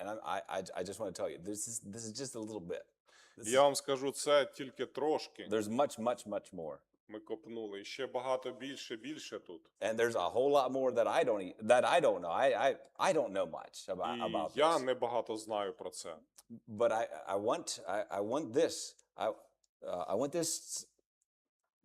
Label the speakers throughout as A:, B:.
A: And I, I, I, I just want to tell you, this is, this is just a little bit. This is-
B: Я вам скажу це тільки трошки.
A: there's much, much, much more.
B: Ми копнули. І ще багато більше, більше тут.
A: And there's a whole lot more that I don't, e- that I don't know. I, I, I don't know much about,
B: І
A: about
B: я
A: this.
B: не багато знаю про це.
A: But I, I want, I, I want this. I, uh, I want this.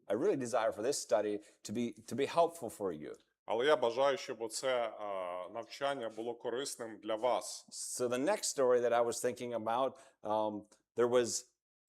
A: I really desire for this study to be, to be helpful for you.
B: Але я бажаю, щоб оце а, навчання було корисним для вас.
A: So the next story that I was thinking about, um, there was,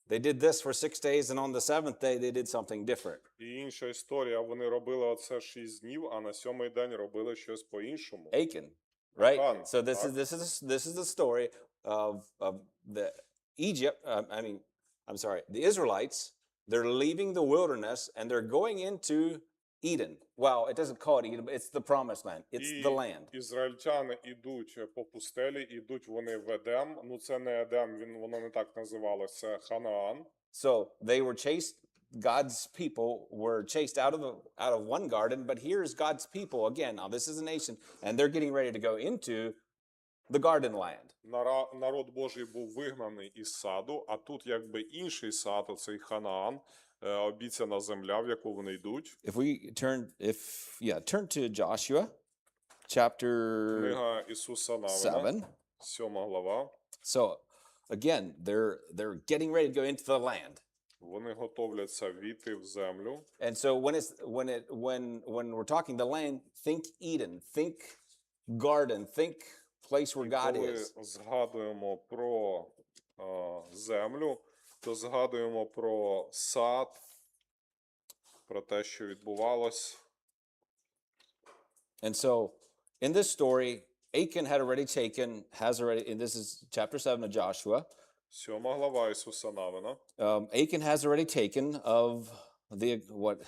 A: they did this for six days, and on the seventh day they did something different.
B: І інша історія. Вони робили оце шість днів, а на сьомий день робили щось по-іншому.
A: Achan, right?
B: Achan,
A: So this is
B: так.
A: this is this is the story of of the Egypt. Uh, I mean, I'm sorry, the Israelites. They're leaving the wilderness and they're going into Eden. Well, it doesn't call it Eden, but it's the promised land. It's
B: І
A: the land.
B: Ізраїльтяни ідуть по пустелі, ідуть вони в Едем. Ну це не Едем, він воно не так називалося. Це Ханаан.
A: So they were chased. God's people were chased out of the out of one garden, but here's God's people again. Now this is a nation, and they're getting ready to go into the garden land.
B: Нара- Народ Божий був вигнаний із саду, а тут якби інший сад, оцей Ханаан, е, обіцяна земля, в яку вони йдуть.
A: If we turn, if yeah, turn to Joshua, chapter
B: Книга Ісуса Навина,
A: seven.
B: сьома глава.
A: So again, they're they're getting ready to go into the land.
B: Вони готовляться війти в землю.
A: And so when it's when it when when we're talking the land, think Eden, think garden, think place where
B: І
A: God
B: коли
A: is.
B: згадуємо про е, землю, то згадуємо про сад, про те, що відбувалось.
A: And so in this story, Achan had already taken, has already, and this is chapter seven of Joshua.
B: Сьома глава Ісуса Навина.
A: Um, Achan has already taken of the what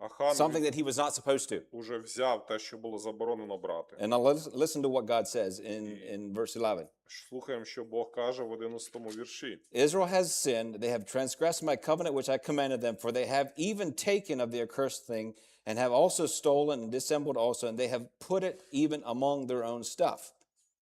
B: Ахан
A: something that he was not supposed to.
B: уже взяв те, що було заборонено брати.
A: And now let's listen to what God says in, in verse 11.
B: Слухаємо, що Бог каже в 11 вірші.
A: Israel has sinned. They have transgressed my covenant which I commanded them, for they have even taken of the accursed thing, and have also stolen and dissembled also, and they have put it even among their own stuff.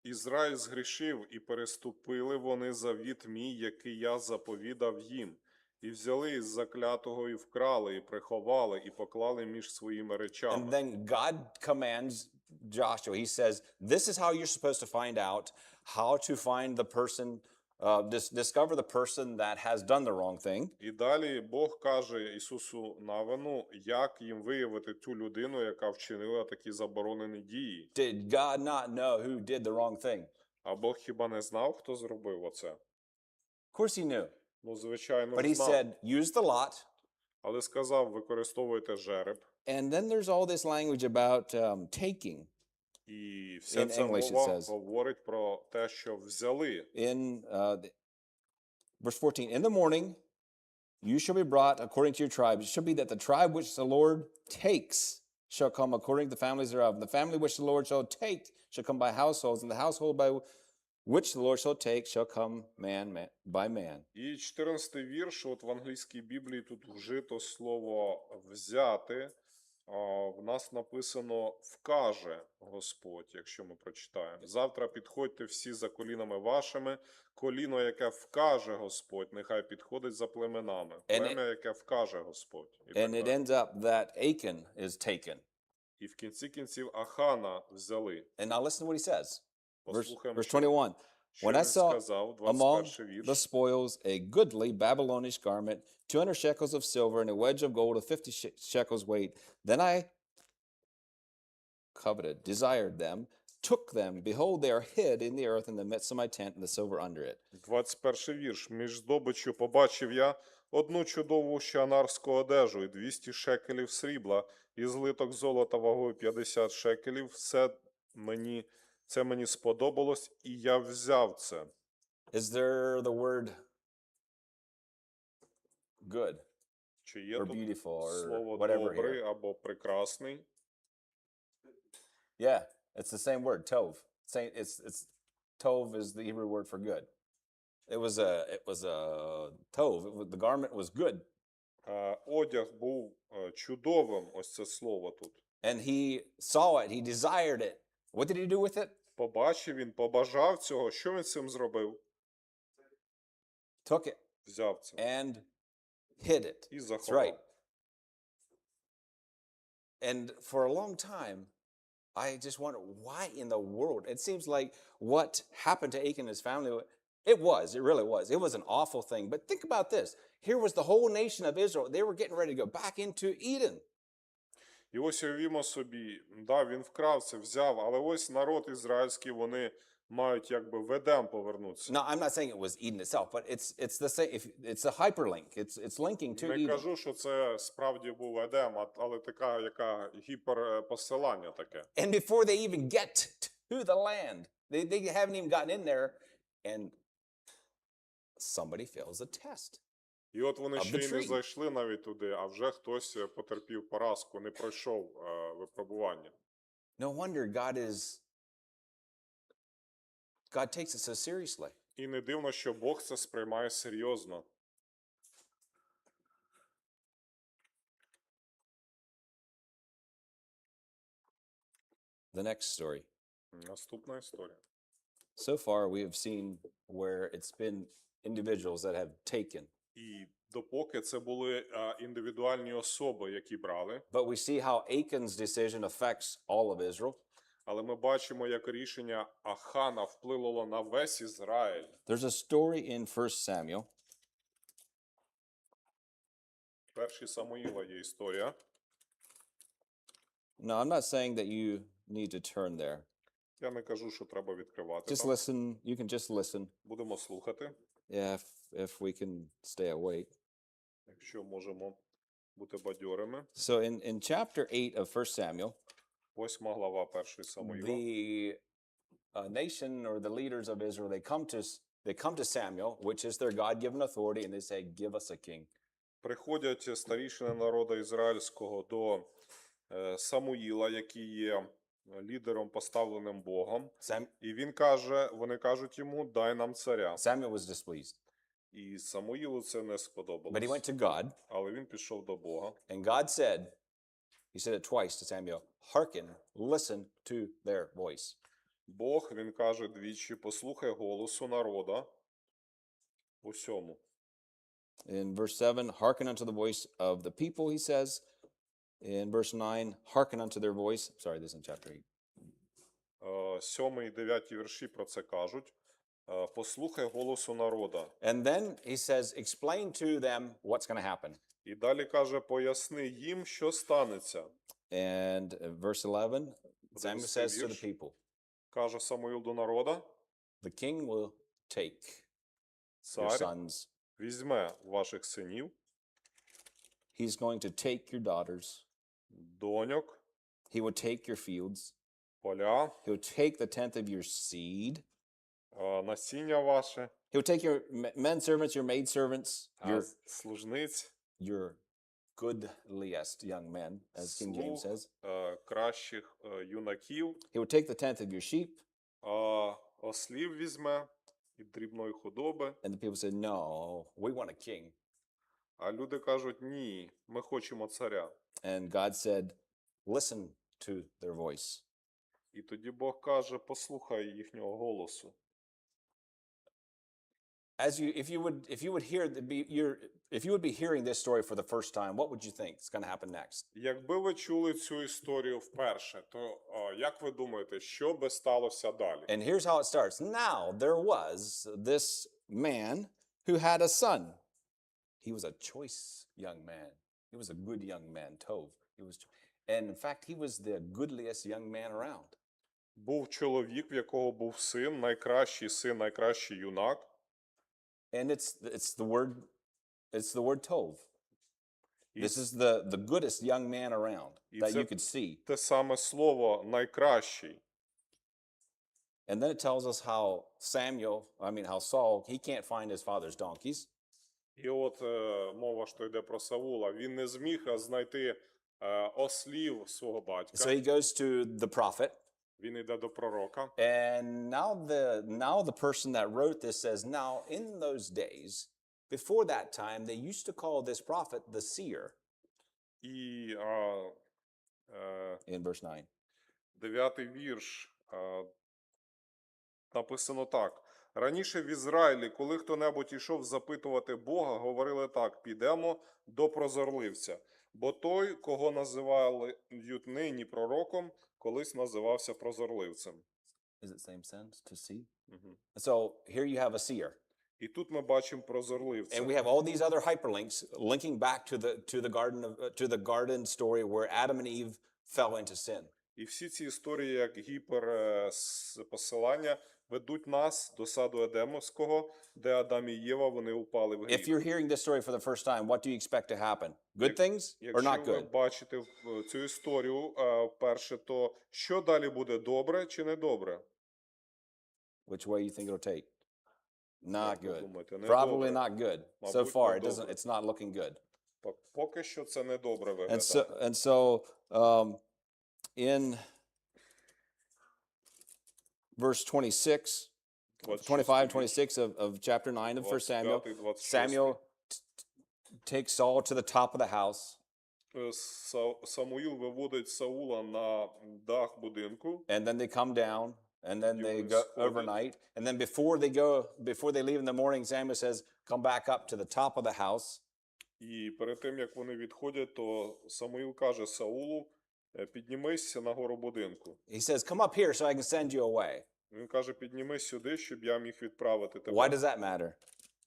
B: Ізраїль згрішив, і переступили вони завіт мій, який я заповідав їм. І взяли із заклятого, і вкрали, і приховали, і поклали між своїми
A: And then God commands Joshua, he says, This is how you're supposed to find out how to find the person, uh, dis- discover the person that has done the wrong thing.
B: І далі Бог каже Ісусу Навину, як їм виявити ту людину, яка вчинила такі заборонені дії.
A: Did God not know who did the wrong thing?
B: А Бог хіба не знав, хто зробив оце?
A: Of course, he knew.
B: Ну, звичайно,
A: But he
B: знав.
A: said, Use the lot.
B: Але сказав, використовуйте жереб.
A: And then there's all this language about um, taking.
B: І вся
A: In
B: ця
A: English it
B: мова
A: says-
B: говорить про те, що взяли.
A: in uh, the- verse 14 in the morning you shall be brought according to your tribes it shall be that the tribe which the lord takes shall come according to the families thereof and the family which the lord shall take shall come by households and the household by which the lord shall take shall come man, man by man
B: І 14 вірш, от в англійській Біблії тут вжито слово взяти. В нас написано вкаже Господь, якщо ми прочитаємо. Завтра підходьте всі за колінами вашими. Коліно, яке вкаже Господь, нехай підходить за племенами. Плем'я, яке вкаже Господь. І,
A: and it ends up that achan is taken
B: І в кінці кінців Ахана взяли.
A: and now listen to what he says verse, verse 21 When I saw among the spoils a goodly Babylonish garment, 200 shekels of silver, and a wedge of gold of 50 she- shekels weight. Then I coveted, desired them, took them. Behold, they are hid in the earth in the midst of my tent, and the silver under it.
B: 21 вірш. Між здобиччю побачив я одну чудову щанарську одежу і 200 шекелів срібла, і злиток золота вагою 50 шекелів. Все мені, це мені сподобалось, і я взяв це.
A: Is there the word good
B: Чи є
A: or
B: тут
A: beautiful or
B: слово
A: whatever
B: добрий
A: here?
B: або прекрасний?
A: Yeah, it's the same word, tov. Same, it's it's tov is the Hebrew word for good. It was a it was a tov. It was, the garment was good.
B: Е, Одяг був е, чудовим, ось це слово тут.
A: and he saw it he desired it what did he do with it
B: побачив він, побажав цього. Що він з цим зробив?
A: Took it
B: Взяв це
A: and hid it.
B: і
A: That's
B: заховав.
A: right. And for a long time, I just wonder why in the world. It seems like what happened to Achan and his family, it was, it really was. It was an awful thing. But think about this. Here was the whole nation of Israel. They were getting ready to go back into Eden.
B: І ось уявімо собі, да, він вкрав це, взяв, але ось народ ізраїльський, вони мають якби в Едем повернутися.
A: Now, I'm not saying it was Eden itself, but it's it's the same. If it's a hyperlink, it's it's linking to
B: Не
A: Eden.
B: кажу, що це справді був Едем, а- але така, яка гіперпосилання таке.
A: And before they even get to the land, they, they haven't even gotten in there, and somebody fails a test.
B: І от вони ще й не зайшли навіть туди, а вже хтось е, потерпів поразку, не пройшов е, випробування.
A: No wonder God is God takes it so seriously.
B: І не дивно, що Бог це сприймає серйозно.
A: The next story.
B: Наступна історія.
A: So far, we have seen where it's been individuals that have taken,
B: І допоки це були індивідуальні особи, які брали,
A: but we see how Achan's decision affects all of Israel.
B: але ми бачимо, як рішення Ахана вплинуло на весь Ізраїль.
A: There's a story in 1 Samuel
B: Перший Самуїла є історія.
A: No, I'm not saying that you need to turn there.
B: Я не кажу, що треба відкривати.
A: Just
B: там.
A: listen. You can just listen.
B: Будемо слухати,
A: Yeah, if, we can stay awake.
B: якщо можемо бути бадьорими.
A: So in, in chapter 8 of 1 Samuel,
B: Восьма глава першої Самуїла.
A: the uh, nation or the leaders of Israel, they come to S- they come to Samuel, which is their God-given authority, and they say, "Give us a king."
B: Приходять старішини народу ізраїльського до е, Самуїла, який є лідером, поставленим Богом.
A: Sam,
B: І він каже: вони кажуть йому: дай нам царя.
A: Samuel was displeased,
B: І Самуїлу це не
A: but he
B: сподобалось.
A: went to God,
B: Але він пішов до Бога.
A: and God said, He said it twice to Samuel, "Hearken, listen to their voice."
B: Бог, він каже двічі: послухай голосу народа усьому.
A: In verse 7, hearken unto the voice of the people, he says. In verse 9, hearken unto their voice. Sorry, this is in chapter 8.
B: Е, Сьомий і дев'ятий вірші про це кажуть. Е, Послухай голосу народа.
A: And then he says, explain to them what's going to happen.
B: І далі каже: поясни їм, що станеться.
A: And uh, verse 11, Samuel
B: Одинадцятий
A: says to the
B: вірш.
A: people,
B: Каже Самуїл до народа:
A: the king will take your
B: Цар
A: sons.
B: візьме ваших синів,
A: He's going to take your daughters.
B: доньок,
A: He will take your fields.
B: поля,
A: He'll take the tenth of your seed.
B: Е, насіння ваше,
A: He'll take your men servants, your maid servants, your,
B: служниць,
A: your goodliest young men, as King James says.
B: е, кращих е, юнаків,
A: He will take the tenth of your sheep.
B: ослів візьме і дрібної худоби.
A: And the people said, No, we want a king.
B: А люди кажуть: ні, ми хочемо царя.
A: And God said, Listen to their voice.
B: І тоді Бог каже: послухай їхнього голосу.
A: As you, if you would, if you would hear the, be, your, if you would be hearing this story for the first time, what would you think is going to happen next?
B: Якби ви чули цю історію вперше, то а, як ви думаєте, що би сталося далі?
A: And here's how it starts. Now there was this man who had a son. He was a choice young man. He was a good young man, Tov. He was, and in fact, he was the goodliest young man around.
B: Був чоловік, в якого був син, найкращий син, найкращий юнак.
A: And it's it's the word, it's the word Tov.
B: І
A: This is the the goodest young man around that
B: It's
A: you
B: a-
A: could see.
B: те саме слово найкращий.
A: And then it tells us how Samuel, I mean how Saul, he can't find his father's donkeys.
B: І от е, мова що йде про Саула. Він не зміг е, знайти е, ослів свого батька.
A: So he goes to the prophet.
B: Він йде до пророка.
A: And now the now the person that wrote this says, now in those days, before that time, they used to call this prophet the seer
B: І а, е,
A: in verse 9.
B: дев'ятий вірш. е, написано так. Раніше в Ізраїлі, коли хто-небудь ішов запитувати Бога, говорили так: підемо до прозорливця. Бо той, кого називали нині пророком, колись називався прозорливцем.
A: Is it same sense to see?
B: Мгм.
A: So here you have a seer.
B: І тут ми бачимо прозорливця.
A: And we have all these other hyperlinks linking back to the to the garden of uh, to the garden story where Adam and Eve fell into sin.
B: І всі ці історії, як гіпер е, посилання, ведуть нас до саду Едемовського, де Адам і Єва вони упали в
A: If
B: гріх.
A: you're hearing this story for the first time, what do you expect to happen? Good things or
B: Якщо
A: not
B: ви
A: good?
B: бачите в- цю історію е, вперше, то що далі буде добре чи не добре?
A: Which way you think it'll take? Not
B: Як ви
A: good.
B: думаєте? Не
A: Probably
B: добре.
A: not good. So
B: Мабуть,
A: far,
B: не
A: it doesn't.
B: добре.
A: It's not looking good.
B: Пок- Поки що це не добре
A: And
B: виглядає.
A: so and so um, in verse 26, 25, 26 of, of chapter 9 of 1 Samuel,
B: 25, 26.
A: Samuel t- t- takes Saul to the top of the house,
B: Е, Са- Самуїл виводить Саула на дах будинку,
A: and then they come down, and then they
B: Юрий
A: go
B: сходит.
A: overnight, and then before they go, before they leave in the morning, Samuel says, "Come back up to the top of the house."
B: і перед тим як вони відходять, то Самуїл каже Саулу: «Е, піднімись на гору будинку.
A: He says, "Come up here so I can send you away."
B: Він каже: піднімись сюди, щоб я міг відправити тебе.
A: Why does that matter?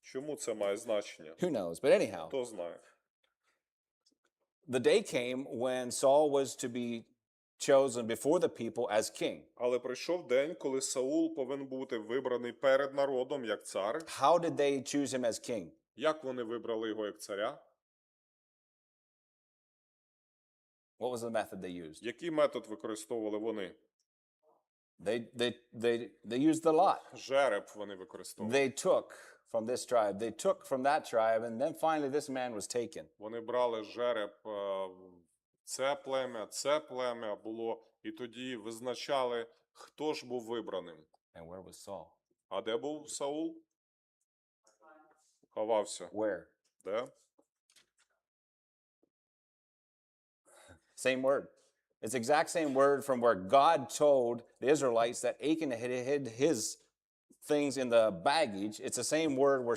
B: Чому це має значення?
A: Who knows? But anyhow,
B: Хто знає?
A: the day came when Saul was to be chosen before the people as king.
B: Але прийшов день, коли Саул повинен бути вибраний перед народом як цар.
A: How did they choose him as king?
B: Як вони вибрали його як царя?
A: What was the method they used?
B: Який метод використовували вони?
A: They they they they used the lot.
B: Жереб вони використовували.
A: They took from this tribe. They took from that tribe, and then finally this man was taken.
B: Вони брали жереб е, це плем'я, це плем'я було, і тоді визначали, хто ж був вибраним.
A: And where was Saul?
B: А де був Саул? Ховався.
A: Where?
B: Де?
A: Same word. It's the exact same word from where God told the Israelites that Achan had hid his things in the baggage. It's the same word where